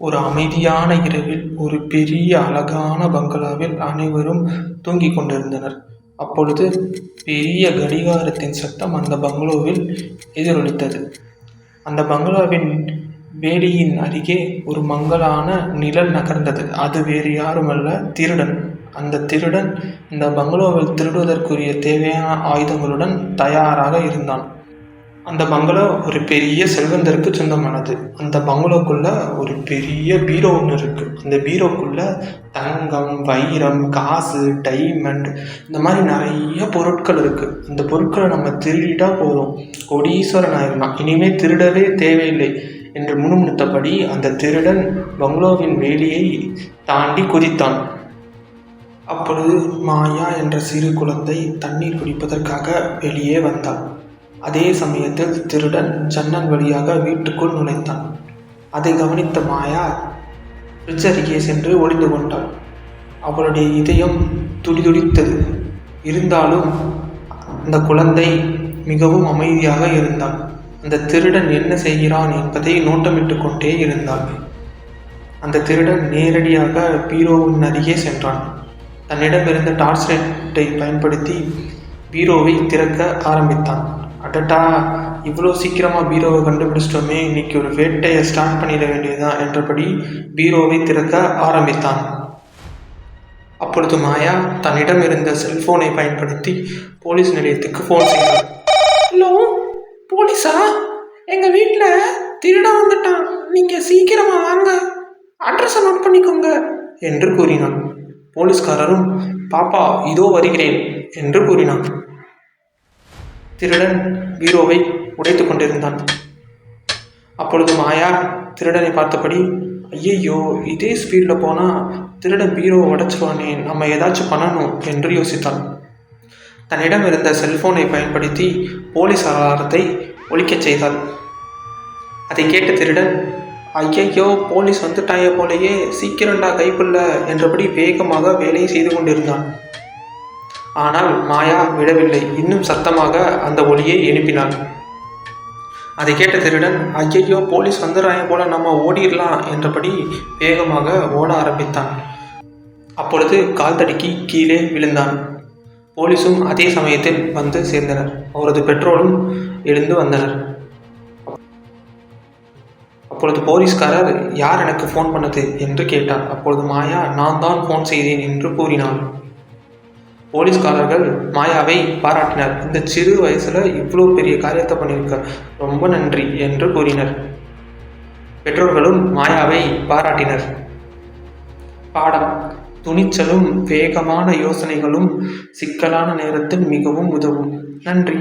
ஒரு அமைதியான இரவில் ஒரு பெரிய அழகான பங்களாவில் அனைவரும் தூங்கிக் கொண்டிருந்தனர். அப்பொழுது பெரிய கடிகாரத்தின் சத்தம் அந்த பங்களோவில் எதிரொலித்தது. அந்த பங்களாவின் வேலியின் அருகே ஒரு மங்களான நிழல் நகர்ந்தது. அது வேறு யாருமல்ல திருடன். அந்த திருடன் இந்த பங்களோவில் திருடுவதற்குரிய தேவையான ஆயுதங்களுடன் தயாராக இருந்தான். அந்த பங்களோ ஒரு பெரிய செல்வந்தருக்கு சொந்தமானது. அந்த பங்களாக்குள்ள ஒரு பெரிய பீரோ ஒன்று இருக்கு. அந்த பீரோக்குள்ள தங்கம் வைரம் காசு டைமண்ட் இந்த மாதிரி நிறைய பொருட்கள் இருக்கு. அந்த பொருட்களை நம்ம திருடிட்டா போதும். கொடீஸ்வரன் ஆயிடலாம் இனிமேல் திருடவே தேவையில்லை என்று முணுமுணுத்தபடி அந்த திருடன் பங்களோவின் வேலியை தாண்டி குதித்தான். அப்பொழுது மாயா என்ற சிறு குழந்தை தண்ணீர் குடிப்பதற்காக வெளியே வந்தாள் அதே சமயத்தில் திருடன் ஜன்னல் வழியாக வீட்டுக்குள் நுழைந்தான். அதை கவனித்த மாயா ஃப்ரிட்ஜ் அருகே சென்று ஒளிந்து கொண்டாள். அவளுடைய இதயம் துடிதுடித்தது. இருந்தாலும் அந்த குழந்தை மிகவும் அமைதியாக இருந்தாள். அந்த திருடன் என்ன செய்கிறான் என்பதை நோட்டமிட்டு கொண்டே இருந்தாள். அந்த திருடன் நேரடியாக பீரோவின் அருகே சென்றான். தன்னிடமிருந்த டார்ச் லைட்டை பயன்படுத்தி பீரோவை திறக்க ஆரம்பித்தான். அடடா இவ்வளோ சீக்கிரமாக பீரோவை கண்டுபிடிச்சிட்டோமே இன்னைக்கு ஒரு வேட்டையை ஸ்டார்ட் பண்ணிட வேண்டியதுதான் என்றபடி பீரோவை திறக்க ஆரம்பித்தான். அப்பொழுது மாயா தன்னிடம் இருந்த செல்போனை பயன்படுத்தி போலீஸ் நிலையத்துக்கு ஃபோன் செய்தார் ஹலோ போலீஸா? எங்கள் வீட்டில் திருடன் வந்துட்டான். நீங்கள் சீக்கிரமாக வாங்க. அட்ரஸை நோட் பண்ணிக்கோங்க. என்று கூறினான். போலீஸ்காரரும் பாப்பா இதோ வருகிறேன். என்று கூறினான். திருடன் பீரோவை உடைத்து கொண்டிருந்தான். அப்பொழுது மாயா திருடனை பார்த்தபடி ஐயையோ இதே ஸ்பீடில் போனால் திருடன் பீரோவை உடைச்சிருவானே நம்ம ஏதாச்சும் பண்ணணும் என்று யோசித்தான். தன்னிடம் இருந்த செல்போனை பயன்படுத்தி போலீஸ் அலாரத்தை ஒழிக்கச் செய்தாள் அதை கேட்ட திருடன் ஐயையோ போலீஸ் வந்துட்டாய போலயே சீக்கிரம்டா கைப்புள்ள என்றபடி வேகமாக வேலையை செய்து கொண்டிருந்தான். ஆனால் மாயா விடவில்லை. இன்னும் சத்தமாக அந்த ஒலியை எழுப்பினாள். அதை கேட்ட திருடன் ஐயையோ போலீஸ் வந்துடுறாங்க போல நம்ம ஓடிடலாம் என்றபடி வேகமாக ஓட ஆரம்பித்தான். அப்பொழுது கால் தடுக்கி கீழே விழுந்தான். போலீஸும் அதே சமயத்தில் வந்து சேர்ந்தனர். அவரது பெற்றோரும் எழுந்து வந்தனர். அப்பொழுது போலீஸ்காரர் யார் எனக்கு ஃபோன் பண்ணது? என்று கேட்டார். அப்பொழுது மாயா நான் தான் ஃபோன் செய்தேன் என்று கூறினாள். போலீஸ்காரர்கள் மாயாவை பாராட்டினர். இந்த சிறு வயசுல இவ்வளோ பெரிய காரியத்தை பண்ணியிருக்க ரொம்ப நன்றி என்று கூறினர். பெற்றோர்களும் மாயாவை பாராட்டினர். பாடம் துணிச்சலும் வேகமான யோசனைகளும் சிக்கலான நேரத்தில் மிகவும் உதவும். நன்றி.